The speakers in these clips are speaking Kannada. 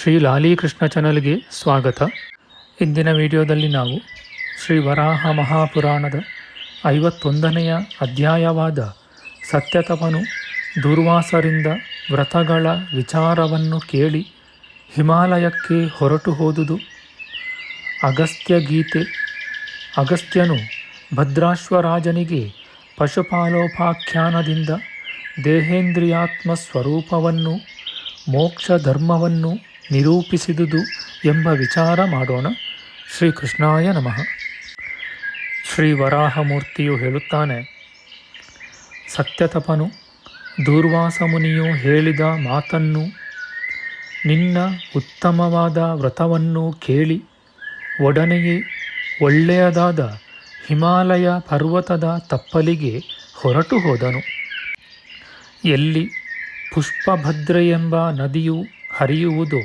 ಶ್ರೀ ಲಾಲೀಕೃಷ್ಣ ಚಾನಲ್ಗೆ ಸ್ವಾಗತ. ಇಂದಿನ ವಿಡಿಯೋದಲ್ಲಿ ನಾವು ಶ್ರೀ ವರಾಹ ಮಹಾಪುರಾಣದ ಐವತ್ತೊಂದನೆಯ ಅಧ್ಯಾಯವಾದ ಸತ್ಯತಪನು ದುರ್ವಾಸರಿಂದ ವ್ರತಗಳ ವಿಚಾರವನ್ನು ಕೇಳಿ ಹಿಮಾಲಯಕ್ಕೆ ಹೊರಟು ಹೋದುದು. ಅಗಸ್ತ್ಯ ಗೀತೆ. ಅಗಸ್ತ್ಯನು ಭದ್ರಾಶ್ವರಾಜನಿಗೆ ಪಶುಪಾಲೋಪಾಖ್ಯಾನದಿಂದ ದೇಹೇಂದ್ರಿಯಾತ್ಮ ಸ್ವರೂಪವನ್ನು ಮೋಕ್ಷ ಧರ್ಮವನ್ನು ನಿರೂಪಿಸಿದುದು ಎಂಬ ವಿಚಾರ ಮಾಡೋಣ. ಶ್ರೀಕೃಷ್ಣಾಯ ನಮಃ. ಶ್ರೀ ವರಾಹಮೂರ್ತಿಯು ಹೇಳುತ್ತಾನೆ, ಸತ್ಯತಪನು ದೂರ್ವಾಸ ಮುನಿಯು ಹೇಳಿದ ಮಾತನ್ನು, ನಿನ್ನ ಉತ್ತಮವಾದ ವ್ರತವನ್ನು ಕೇಳಿ, ಒಡನೆಯೇ ಒಳ್ಳೆಯದಾದ ಹಿಮಾಲಯ ಪರ್ವತದ ತಪ್ಪಲಿಗೆ ಹೊರಟು ಹೋದನು. ಎಲ್ಲಿ ಪುಷ್ಪಭದ್ರ ಎಂಬ ನದಿಯು ಹರಿಯುವುದೋ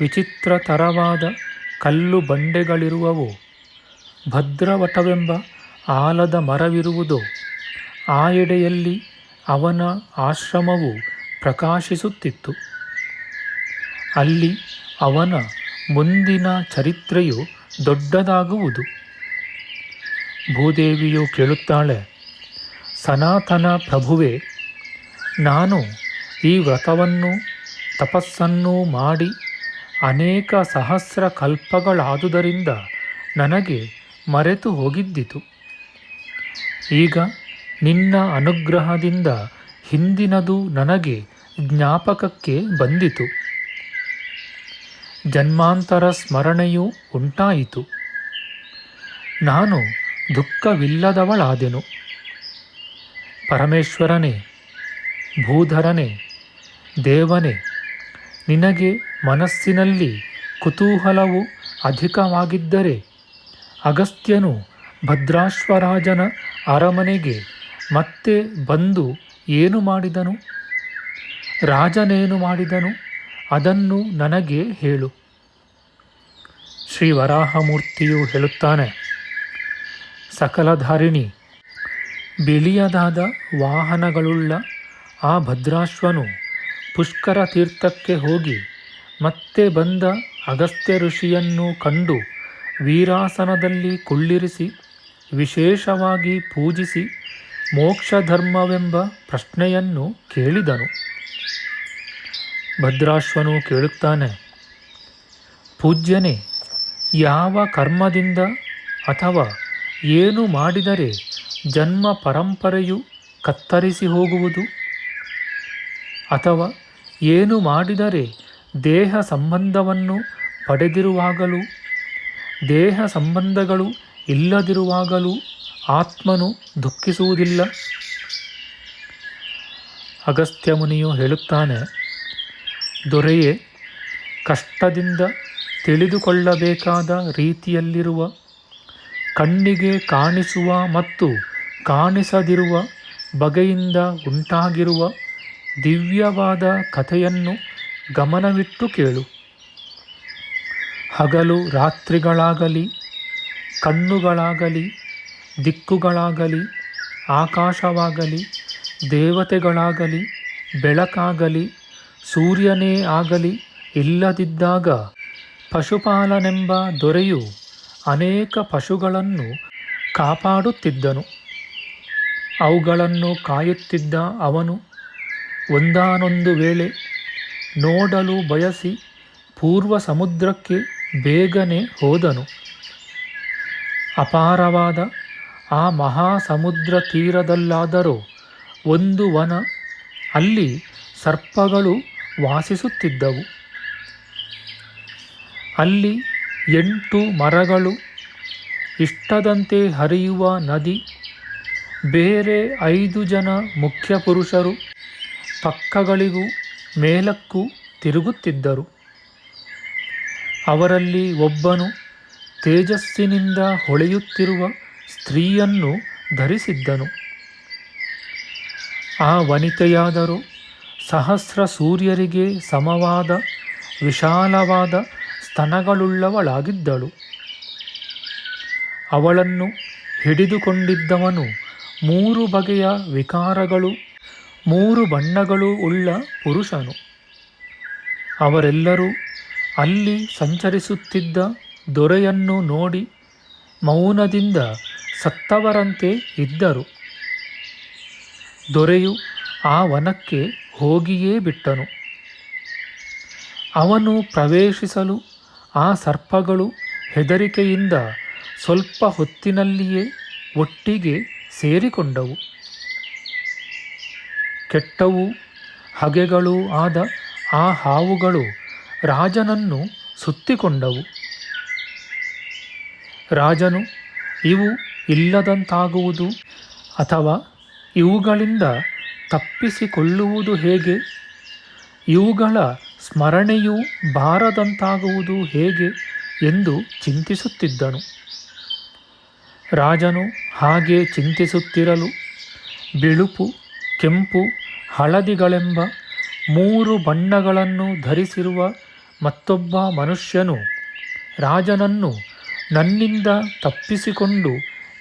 ವಿಚಿತ್ರತರವಾದ ಕಲ್ಲು ಬಂಡೆಗಳಿರುವವು. ಭದ್ರವಟವೆಂಬ ಆಲದ ಮರವಿರುವುದು, ಆ ಎಡೆಯಲ್ಲಿ ಅವನ ಆಶ್ರಮವು ಪ್ರಕಾಶಿಸುತ್ತಿತ್ತು. ಅಲ್ಲಿ ಅವನ ಮುಂದಿನ ಚರಿತ್ರೆಯು ದೊಡ್ಡದಾಗುವುದು. ಭೂದೇವಿಯು ಕೇಳುತ್ತಾಳೆ, ಸನಾತನ ಪ್ರಭುವೆ, ನಾನು ಈ ವ್ರತವನ್ನು ತಪಸ್ಸನ್ನು ಮಾಡಿ ಅನೇಕ ಸಹಸ್ರ ಕಲ್ಪಗಳಾದುದರಿಂದ ನನಗೆ ಮರೆತು ಹೋಗಿದ್ದಿತು. ಈಗ ನಿನ್ನ ಅನುಗ್ರಹದಿಂದ ಹಿಂದಿನದು ನನಗೆ ಜ್ಞಾಪಕಕ್ಕೆ ಬಂದಿತು. ಜನ್ಮಾಂತರ ಸ್ಮರಣೆಯೂ ಉಂಟಾಯಿತು. ನಾನು ದುಃಖವಿಲ್ಲದವಳಾದೆನು. ಪರಮೇಶ್ವರನೇ, ಭೂಧರನೇ, ದೇವನೇ, ನಿನಗೆ ಮನಸ್ಸಿನಲ್ಲಿ ಕುತೂಹಲವು ಅಧಿಕವಾಗಿದ್ದರೆ ಅಗಸ್ತ್ಯನು ಭದ್ರಾಶ್ವರಾಜನ ಅರಮನೆಗೆ ಮತ್ತೆ ಬಂದು ಏನು ಮಾಡಿದನು? ರಾಜನೇನು ಮಾಡಿದನು? ಅದನ್ನು ನನಗೆ ಹೇಳು. ಶ್ರೀ ವರಾಹಮೂರ್ತಿಯು ಹೇಳುತ್ತಾನೆ, ಸಕಲಧಾರಿಣಿ, ಬಿಳಿಯದಾದ ವಾಹನಗಳುಳ್ಳ ಆ ಭದ್ರಾಶ್ವನು ಪುಷ್ಕರ ತೀರ್ಥಕ್ಕೆ ಹೋಗಿ ಮತ್ತೆ ಬಂದ ಅಗಸ್ತ್ಯ ಋಷಿಯನ್ನು ಕಂಡು ವೀರಾಸನದಲ್ಲಿ ಕುಳ್ಳಿರಿಸಿ, ವಿಶೇಷವಾಗಿ ಪೂಜಿಸಿ ಮೋಕ್ಷಧರ್ಮವೆಂಬ ಪ್ರಶ್ನೆಯನ್ನು ಕೇಳಿದನು. ಭದ್ರಾಶ್ವನು ಕೇಳುತ್ತಾನೆ, ಪೂಜ್ಯನೇ, ಯಾವ ಕರ್ಮದಿಂದ ಅಥವಾ ಏನು ಮಾಡಿದರೆ ಜನ್ಮ ಪರಂಪರೆಯು ಕತ್ತರಿಸಿ ಹೋಗುವುದು? ಅಥವಾ ಏನು ಮಾಡಿದರೆ ದೇಹ ಸಂಬಂಧವನ್ನು ಪಡೆದಿರುವಾಗಲೂ, ದೇಹ ಸಂಬಂಧಗಳು ಇಲ್ಲದಿರುವಾಗಲೂ ಆತ್ಮನು ದುಃಖಿಸುವುದಿಲ್ಲ. ಅಗಸ್ತ್ಯ ಮುನಿಯು ಹೇಳುತ್ತಾನೆ, ದೊರೆಯೇ, ಕಷ್ಟದಿಂದ ತಿಳಿದುಕೊಳ್ಳಬೇಕಾದ ರೀತಿಯಲ್ಲಿರುವ, ಕಣ್ಣಿಗೆ ಕಾಣಿಸುವ ಮತ್ತು ಕಾಣಿಸದಿರುವ ಬಗೆಯಿಂದ ಉಂಟಾಗಿರುವ ದಿವ್ಯವಾದ ಕಥೆಯನ್ನು ಗಮನವಿಟ್ಟು ಕೇಳು. ಹಗಲು ರಾತ್ರಿಗಳಾಗಲಿ, ಕಣ್ಣುಗಳಾಗಲಿ, ದಿಕ್ಕುಗಳಾಗಲಿ, ಆಕಾಶವಾಗಲಿ, ದೇವತೆಗಳಾಗಲಿ, ಬೆಳಕಾಗಲಿ, ಸೂರ್ಯನೇ ಆಗಲಿ ಇಲ್ಲದಿದ್ದಾಗ ಪಶುಪಾಲನೆಂಬ ದೊರೆಯು ಅನೇಕ ಪಶುಗಳನ್ನು ಕಾಪಾಡುತ್ತಿದ್ದನು. ಅವುಗಳನ್ನು ಕಾಯುತ್ತಿದ್ದ ಅವನು ಒಂದಾನೊಂದು ವೇಳೆ ನೋಡಲು ಬಯಸಿ ಪೂರ್ವ ಸಮುದ್ರಕ್ಕೆ ಬೇಗನೆ ಹೋದನು. ಅಪಾರವಾದ ಆ ಮಹಾಸಮುದ್ರ ತೀರದಲ್ಲಾದರೂ ಒಂದು ವನ ಅಲ್ಲಿ ಸರ್ಪಗಳು ವಾಸಿಸುತ್ತಿದ್ದವು. ಅಲ್ಲಿ ಎಂಟು ಮರಗಳು, ಇಷ್ಟದಂತೆ ಹರಿಯುವ ನದಿ, ಬೇರೆ ಐದು ಜನ ಮುಖ್ಯ ಪುರುಷರು ಪಕ್ಕಗಳಿಗೂ ಮೇಲಕ್ಕೂ ತಿರುಗುತ್ತಿದ್ದರು. ಅವರಲ್ಲಿ ಒಬ್ಬನು ತೇಜಸ್ಸಿನಿಂದ ಹೊಳೆಯುತ್ತಿರುವ ಸ್ತ್ರೀಯನ್ನು ಧರಿಸಿದ್ದನು. ಆ ವನಿತೆಯಾದರೂ ಸಹಸ್ರ ಸೂರ್ಯರಿಗೆ ಸಮವಾದ ವಿಶಾಲವಾದ ಸ್ತನಗಳುಳ್ಳವಳಾಗಿದ್ದಳು. ಅವಳನ್ನು ಹಿಡಿದುಕೊಂಡಿದ್ದವನು ಮೂರು ಬಗೆಯ ವಿಕಾರಗಳು ಮೂರು ಬಣ್ಣಗಳು ಉಳ್ಳ ಪುರುಷನು. ಅವರೆಲ್ಲರೂ ಅಲ್ಲಿ ಸಂಚರಿಸುತ್ತಿದ್ದ ದೊರೆಯನ್ನು ನೋಡಿ ಮೌನದಿಂದ ಸತ್ತವರಂತೆ ಇದ್ದರು. ದೊರೆಯು ಆ ವನಕ್ಕೆ ಹೋಗಿಯೇ ಬಿಟ್ಟನು. ಅವನು ಪ್ರವೇಶಿಸಲು ಆ ಸರ್ಪಗಳು ಹೆದರಿಕೆಯಿಂದ ಸ್ವಲ್ಪ ಹೊತ್ತಿನಲ್ಲಿಯೇ ಒಟ್ಟಿಗೆ ಸೇರಿಕೊಂಡವು. ಕೆಟ್ಟವು ಹಗೆಗಳೂ ಆದ ಆ ಹಾವುಗಳು ರಾಜನನ್ನು ಸುತ್ತಿಕೊಂಡವು. ರಾಜನು, ಇವು ಇಲ್ಲದಂತಾಗುವುದು ಅಥವಾ ಇವುಗಳಿಂದ ತಪ್ಪಿಸಿಕೊಳ್ಳುವುದು ಹೇಗೆ? ಇವುಗಳ ಸ್ಮರಣೆಯೂ ಬಾರದಂತಾಗುವುದು ಹೇಗೆ? ಎಂದು ಚಿಂತಿಸುತ್ತಿದ್ದನು. ರಾಜನು ಹಾಗೆ ಚಿಂತಿಸುತ್ತಿರಲು ಬಿಳುಪು, ಕೆಂಪು ಹಳದಿಗಳೆಂಬ ಮೂರು ಬಣ್ಣಗಳನ್ನು ಧರಿಸಿರುವ ಮತ್ತೊಬ್ಬ ಮನುಷ್ಯನು ರಾಜನನ್ನು ನನ್ನಿಂದ ತಪ್ಪಿಸಿಕೊಂಡು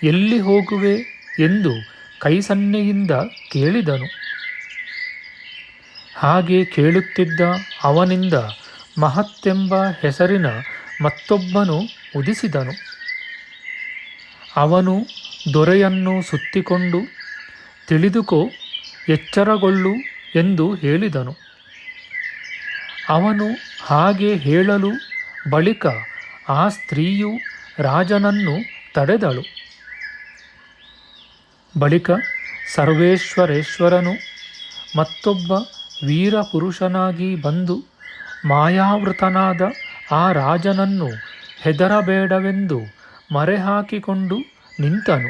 ಎಲ್ಲಿ ಹೋಗುವೆ ಎಂದು ಕೈಸನ್ನೆಯಿಂದ ಕೇಳಿದನು. ಹಾಗೆ ಕೇಳುತ್ತಿದ್ದ ಅವನಿಂದ ಮಹತ್ತೆಂಬ ಹೆಸರಿನ ಮತ್ತೊಬ್ಬನು ಉದಿಸಿದನು. ಅವನು ದೊರೆಯನ್ನು ಸುತ್ತಿಕೊಂಡು, ತಿಳಿದುಕೋ ಎಚ್ಚರಗೊಳ್ಳು ಎಂದು ಹೇಳಿದನು. ಅವನು ಹಾಗೆ ಹೇಳಲು ಬಳಿಕ ಆ ಸ್ತ್ರೀಯು ರಾಜನನ್ನು ತಡೆದಳು. ಬಳಿಕ ಸರ್ವೇಶ್ವರೇಶ್ವರನು ಮತ್ತೊಬ್ಬ ವೀರ ಪುರುಷನಾಗಿ ಬಂದು ಮಾಯಾವೃತನಾದ ಆ ರಾಜನನ್ನು ಹೆದರಬೇಡವೆಂದು ಮರೆಹಾಕಿಕೊಂಡು ನಿಂತನು.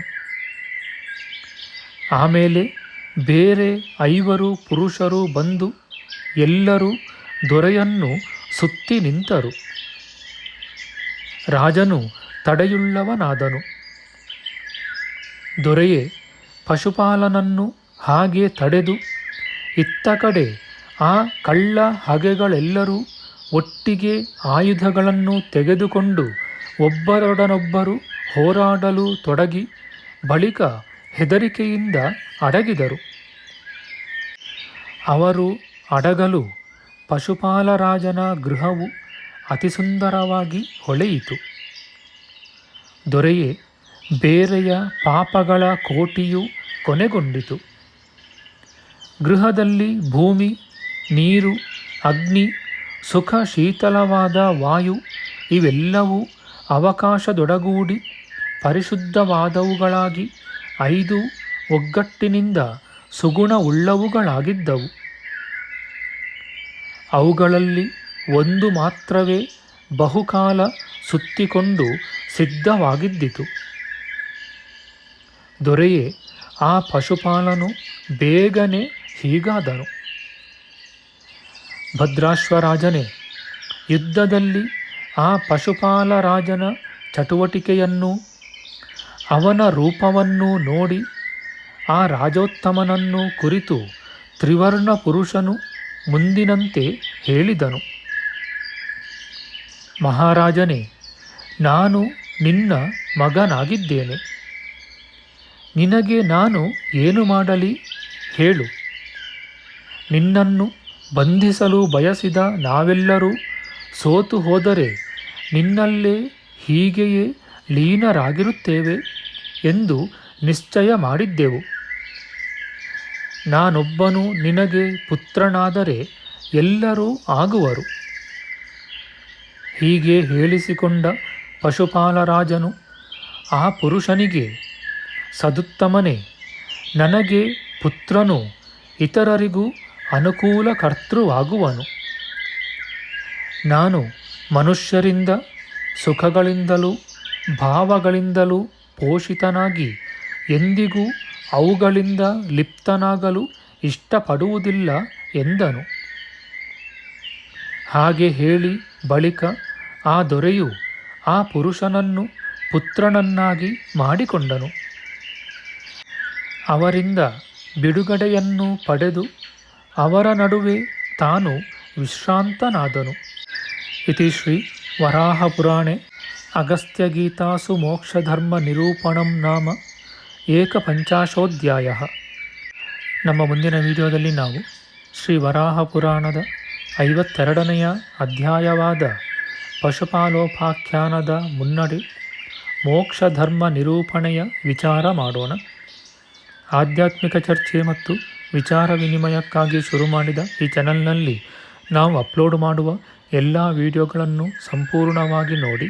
ಆಮೇಲೆ ಬೇರೆ ಐವರು ಪುರುಷರು ಬಂದು ಎಲ್ಲರೂ ದೊರೆಯನ್ನು ಸುತ್ತಿ ನಿಂತರು. ರಾಜನು ತಡೆಯುಳ್ಳವನಾದನು. ದೊರೆಯೇ, ಪಶುಪಾಲನನ್ನು ಹಾಗೆ ತಡೆದು ಇತ್ತ ಕಡೆ ಆ ಕಳ್ಳ ಹಗೆಗಳೆಲ್ಲರೂ ಒಟ್ಟಿಗೆ ಆಯುಧಗಳನ್ನು ತೆಗೆದುಕೊಂಡು ಒಬ್ಬರೊಡನೊಬ್ಬರು ಹೋರಾಡಲು ತೊಡಗಿ ಬಳಿಕ ಹೆದರಿಕೆಯಿಂದ ಅಡಗಿದರು. ಅವರು ಅಡಗಲು ಪಶುಪಾಲರಾಜನ ಗೃಹವು ಅತಿ ಸುಂದರವಾಗಿ ಹೊಳೆಯಿತು. ದೊರೆಯೇ ಬೇರೆಯ ಪಾಪಗಳ ಕೋಟಿಯು ಕೊನೆಗೊಂಡಿತು. ಗೃಹದಲ್ಲಿ ಭೂಮಿ, ನೀರು, ಅಗ್ನಿ, ಸುಖ, ಶೀತಲವಾದ ವಾಯು ಇವೆಲ್ಲವೂ ಅವಕಾಶದೊಡಗೂಡಿ ಪರಿಶುದ್ಧವಾದವುಗಳಾಗಿ ಐದು ಒಗ್ಗಟ್ಟಿನಿಂದ ಸುಗುಣವುಳ್ಳವುಗಳಾಗಿದ್ದವು. ಅವುಗಳಲ್ಲಿ ಒಂದು ಮಾತ್ರವೇ ಬಹುಕಾಲ ಸುತ್ತಿಕೊಂಡು ಸಿದ್ಧವಾಗಿದ್ದಿತು. ದೊರೆಯೇ ಆ ಪಶುಪಾಲನು ಬೇಗನೆ ಹೀಗಾದನು. ಭದ್ರಾಶ್ವರಾಜನೇ, ಯುದ್ಧದಲ್ಲಿ ಆ ಪಶುಪಾಲ ರಾಜನ ಚಟುವಟಿಕೆಯನ್ನು ಅವನ ರೂಪವನ್ನು ನೋಡಿ ಆ ರಾಜೋತ್ತಮನನ್ನು ಕುರಿತು ತ್ರಿವರ್ಣ ಪುರುಷನು ಮುಂದಿನಂತೆ ಹೇಳಿದನು. ಮಹಾರಾಜನೇ, ನಾನು ನಿನ್ನ ಮಗನಾಗಿದ್ದೇನೆ. ನಿನಗೆ ನಾನು ಏನು ಮಾಡಲಿ ಹೇಳು. ನಿನ್ನನ್ನು ಬಂಧಿಸಲು ಬಯಸಿದ ನಾವೆಲ್ಲರೂ ಸೋತು ಹೋದರೆ ನಿನ್ನಲ್ಲೇ ಹೀಗೆಯೇ ಲೀನರಾಗಿರುತ್ತೇವೆ. ಎಂದು ನಿಶ್ಚಯ ಮಾಡಿದ್ದೆವು. ನಾನೊಬ್ಬನು ನಿನಗೆ ಪುತ್ರನಾದರೆ ಎಲ್ಲರೂ ಆಗುವರು. ಹೀಗೆ ಹೇಳಿಸಿಕೊಂಡ ಪಶುಪಾಲರಾಜನು ಆ ಪುರುಷನಿಗೆ, ಸದುತ್ತಮನೆ, ನನಗೆ ಪುತ್ರನು ಇತರರಿಗೂ ಅನುಕೂಲ ಕರ್ತೃವಾಗುವನು. ನಾನು ಮನುಷ್ಯರಿಂದ, ಸುಖಗಳಿಂದಲೂ, ಭಾವಗಳಿಂದಲೂ ಪೋಷಿತನಾಗಿ, ಎಂದಿಗೂ ಅವುಗಳಿಂದ ಲಿಪ್ತನಾಗಲು ಇಷ್ಟಪಡುವುದಿಲ್ಲ ಎಂದನು. ಹಾಗೆ ಹೇಳಿ ಬಳಿಕ ಆ ದೊರೆಯು ಆ ಪುರುಷನನ್ನು ಪುತ್ರನನ್ನಾಗಿ ಮಾಡಿಕೊಂಡನು. ಅವರಿಂದ ಬಿಡುಗಡೆಯನ್ನು ಪಡೆದು ಅವರ ನಡುವೆ ತಾನು ವಿಶ್ರಾಂತನಾದನು. ಇತಿ ಶ್ರೀ ವರಾಹಪುರಾಣೆ ಅಗಸ್ತ್ಯಗೀತಾಸು ಮೋಕ್ಷಧರ್ಮ ನಿರೂಪಣಂ ನಾಮ ಏಕಪಂಚಾಶೋಧ್ಯಾಯ ನಮ್ಮ ಮುಂದಿನ ವಿಡಿಯೋದಲ್ಲಿ ನಾವು ಶ್ರೀ ವರಾಹ ಪುರಾಣದ ಐವತ್ತೆರಡನೆಯ ಅಧ್ಯಾಯವಾದ ಪಶುಪಾಲೋಪಾಖ್ಯಾನದ ಮುನ್ನಡೆ ಮೋಕ್ಷಧರ್ಮ ನಿರೂಪಣೆಯ ವಿಚಾರ ಮಾಡೋಣ. ಆಧ್ಯಾತ್ಮಿಕ ಚರ್ಚೆ ಮತ್ತು ವಿಚಾರ ವಿನಿಮಯಕ್ಕಾಗಿ ಶುರು ಮಾಡಿದ ಈ ಚಾನಲ್ನಲ್ಲಿ ನಾವು ಅಪ್ಲೋಡ್ ಮಾಡುವ ಎಲ್ಲ ವಿಡಿಯೋಗಳನ್ನು ಸಂಪೂರ್ಣವಾಗಿ ನೋಡಿ